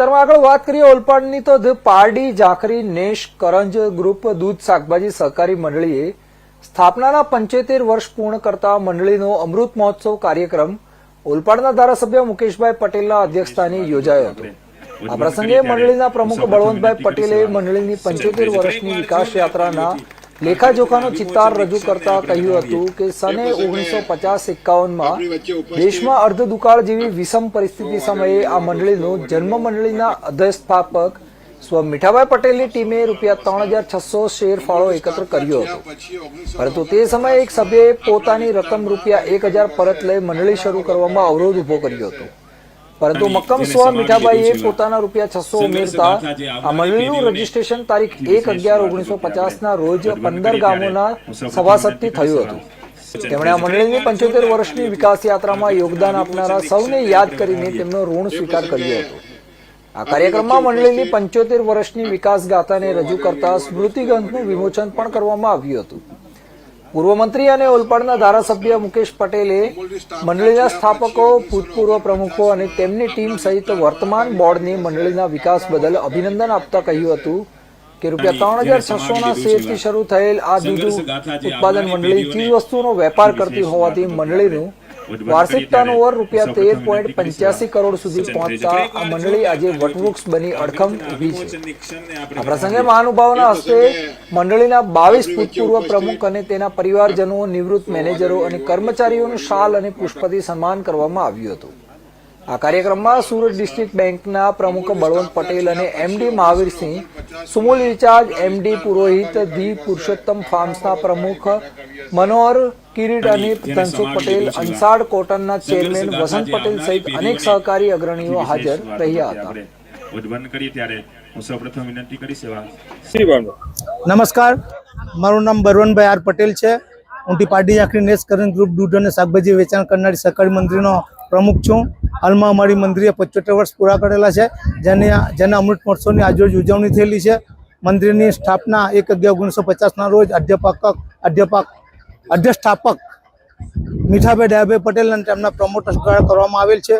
વિસ્તારમાં આગળ વાત કરીએ, ઓલપાડની તો પારડી, જાખરી, નેશ, કરંજ ગ્રુપ દૂધ શાકભાજી સહકારી મંડળીએ સ્થાપનાના પંચોતેર વર્ષ પૂર્ણ કરતા મંડળીનો અમૃત મહોત્સવ કાર્યક્રમ ઓલપાડના ધારાસભ્ય મુકેશભાઈ પટેલના અધ્યક્ષસ્થાને યોજાયો હતો. આ પ્રસંગે મંડળીના પ્રમુખ બળવંતભાઈ પટેલે મંડળીની પંચોતેર વર્ષની વિકાસ યાત્રાના લેખાજોખાનો ચિતાર રજૂ કરતા કહ્યું હતું કે સને ઓગણીસો પચાસ એકાવનમાં દેશમાં અર્ધ દુકાળ જેવી વિષમ પરિસ્થિતિ સમયે આ મંડળીનો જન્મ મંડળીના અધ્યસ્થાપક સ્વ મીઠાભાઈ પટેલની ટીમે રૂપિયા ત્રણ હજાર છસો શેર ફાળો એકત્ર કર્યો હતો. પરંતુ તે સમયે એક સભ્યએ પોતાની રકમ રૂપિયા એક હજાર પરત લઈ મંડળી શરૂ કરવામાં અવરોધ ઊભો કર્યો હતો. પરંતુ મક્કમ સ્વ મીઠાભાઈએ પોતાના રૂપિયા છસો ઉમેરતા આ મંડળીનું રજીસ્ટ્રેશન તારીખ એક અગિયાર ઓગણીસો પચાસના રોજ પંદર ગામોના સભાસદથી થયું હતું? તેમણે આ મંડળીની પંચોતેર વર્ષની વિકાસ યાત્રામાં યોગદાન આપનારા સૌને યાદ કરીને તેમનો ઋણ સ્વીકાર કર્યો હતો. આ કાર્યક્રમમાં મંડળીની પંચોતેર વર્ષની વિકાસ ગાથાને રજૂ કરતા સ્મૃતિ ગ્રંથનું વિમોચન પણ કરવામાં આવ્યું હતું. પૂર્વ મંત્રી અને ઓલપાડના ધારાસભ્ય મુકેશ પટેલે મંડળીના સ્થાપકો ભૂતપૂર્વ પ્રમુખો અને તેમની ટીમ સહિત વર્તમાન બોર્ડને મંડળીના વિકાસ બદલ અભિનંદન આપતા કહ્યું હતું કે રૂપિયા ત્રણ હજાર છસોના શેરથી શરૂ થયેલ આ દૂધ ઉત્પાદન મંડળી ચીજ વસ્તુઓનો વેપાર કરતી હોવાથી મંડળીનું વાર્ષિક ટર્નઓવર રૂપિયા તેર પોઈન્ટ પંચ્યાસી કરોડ સુધી પહોંચતા આ મંડળી આજે વટવૃક્ષ બની અડખમ ઊભી છે. આ પ્રસંગે મહાનુભાવના હસ્તે મંડળીના બાવીસ ભૂતપૂર્વ પ્રમુખ અને તેના પરિવારજનો નિવૃત્ત મેનેજરો અને કર્મચારીઓનું શાલ અને પુષ્પથી સન્માન કરવામાં આવ્યું હતું. આ કાર્યક્રમમાં સુરત ડિસ્ટ્રિક્ટ બેંકના પ્રમુખ બળવંત પટેલ અને MD Mahavirsinh Sumul recharge MD Purohit the Purushottam ફાર્મ્સના પ્રમુખ મનોહર કિરીટ અને ધનસુખ પટેલ અંસાડ કોટનના ચેરમેન વસંત પટેલ સહિત અનેક સહકારી અગ્રણીઓ હાજર રહ્યા હતા. ઉદ્વહન કરીએ ત્યારે હું સૌપ્રથમ વિનંતી કરીશ એવા નમસ્કાર. મારું નામ બરવનભાઈ આર પટેલ છે. હું ટી આખરી નેસ કરંટ ગ્રુપ દૂધ અને શાકભાજી વેચાણ કરનારી સહકારી મંત્રીનો પ્રમુખ છું. હાલમાં અમારી મંદિરે પંચોતેર વર્ષ પૂરા કરેલા છે. જેને જેના અમૃત મહોત્સવની આજરોજ ઉજવણી થયેલી છે. મંદિરની સ્થાપના એક અગિયાર ઓગણીસો પચાસના રોજ અધ્યાપક અધ્યાપક અધ્યસ્થાપક મીઠાભાઈ ડાયાભાઈ પટેલ અને તેમના પ્રમોટર્સ દ્વારા કરવામાં આવેલ છે.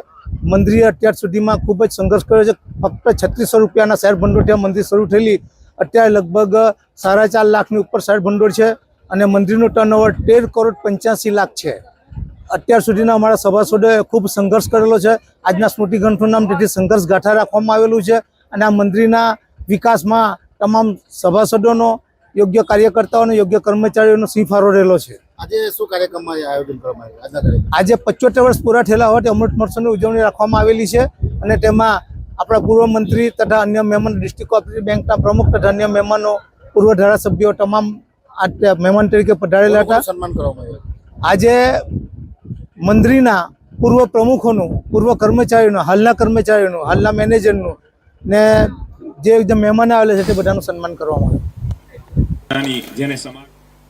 મંદિરે અત્યાર સુધીમાં ખૂબ જ સંઘર્ષ કર્યો છે. ફક્ત છત્રીસો રૂપિયાના શહેર ભંડોળથી મંદિર શરૂ થયેલી. અત્યારે લગભગ સાડા ચાર લાખની ઉપર શહેર ભંડોળ છે અને મંદિરનું ટર્નઓવર તેર કરોડ પંચ્યાસી લાખ છે. અત્યાર સુધીના અમારા સભાસદોએ ખૂબ સંઘર્ષ કરેલો છે. આજના સ્મૃતિ ગ્રંથનું નામ તેથી સંઘર્ષ ગાથા રાખવામાં આવેલું છે અને આ મંદિરના વિકાસમાં તમામ સભાસદોનો યોગ્ય કાર્યકર્તાઓનો યોગ્ય કર્મચારીઓનો સિંહ રહેલો છે. આજે શું કાર્યક્રમમાં આયોજન કરવામાં આજે પંચોતેર વર્ષ પૂરા થયેલા હોવાથી અમૃત મહોત્સવની ઉજવણી રાખવામાં આવેલી છે અને તેમાં આપણા પૂર્વ મંત્રી તથા અન્ય મહેમાન ડિસ્ટ્રિક્ટ કોઓપરેટિવ બેંકના પ્રમુખ તથા અન્ય મહેમાનો પૂર્વ ધારાસભ્યો તમામ આ મહેમાન તરીકે પધારેલા હતા. સન્માન કરવામાં આવ્યું. આજે મંત્રીના પૂર્વ પ્રમુખોનું, પૂર્વ કર્મચારીઓનું, હાલના કર્મચારીઓનું, હાલના મેનેજરનું ને જે એકદમ મહેમાન આવેલા છે તે બધાનું સન્માન કરવામાં આવ્યું જેને સમાજ